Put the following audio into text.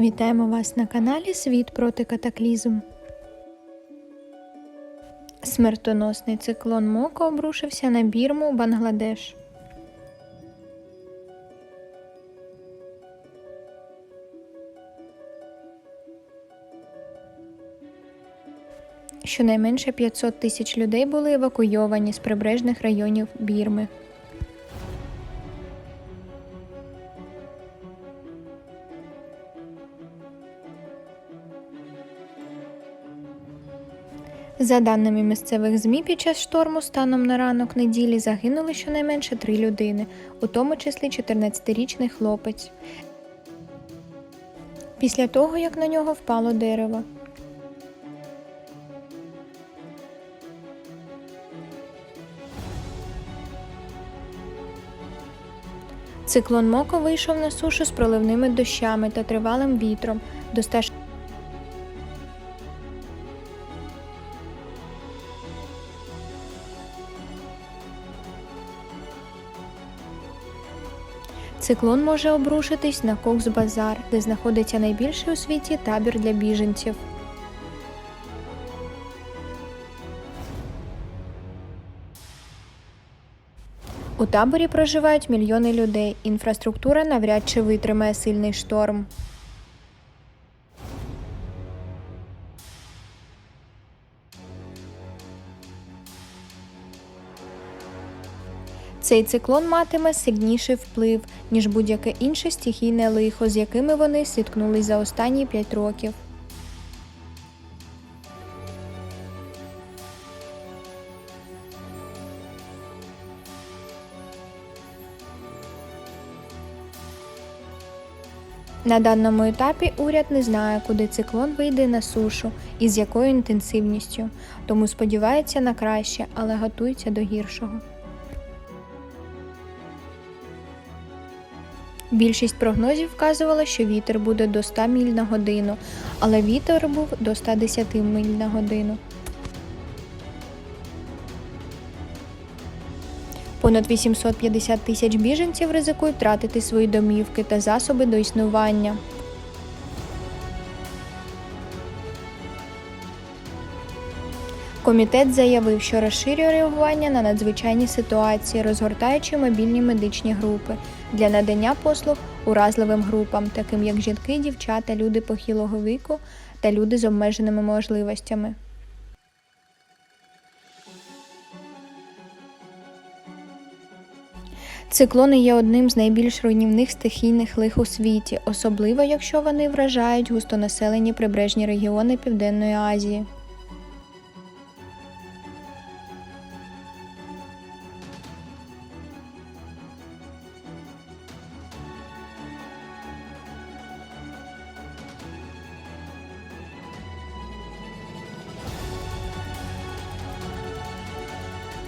Вітаємо вас на каналі Світ проти катаклізм. Смертоносний циклон Мока обрушився на Бірму, Бангладеш. Щонайменше 500 тисяч людей були евакуйовані з прибережних районів Бірми. За даними місцевих ЗМІ, під час шторму станом на ранок неділі загинули щонайменше три людини, у тому числі 14-річний хлопець. Після того, як на нього впало дерево. Циклон Моко вийшов на сушу з проливними дощами та тривалим вітром до Циклон може обрушитись на Кокс-Базар, де знаходиться найбільший у світі табір для біженців. У таборі проживають мільйони людей. Інфраструктура навряд чи витримає сильний шторм. Цей циклон матиме сильніший вплив, ніж будь-яке інше стихійне лихо, з якими вони зіткнулись за останні 5 років. На даному етапі уряд не знає, куди циклон вийде на сушу і з якою інтенсивністю, тому сподівається на краще, але готується до гіршого. Більшість прогнозів вказувала, що вітер буде до 100 міль на годину, але вітер був до 110 миль на годину. Понад 850 тисяч біженців ризикують втратити свої домівки та засоби до існування. Комітет заявив, що розширює реагування на надзвичайні ситуації, розгортаючи мобільні медичні групи для надання послуг уразливим групам, таким як жінки, дівчата, люди похилого віку та люди з обмеженими можливостями. Циклони є одним з найбільш руйнівних стихійних лих у світі, особливо якщо вони вражають густонаселені прибережні регіони Південної Азії.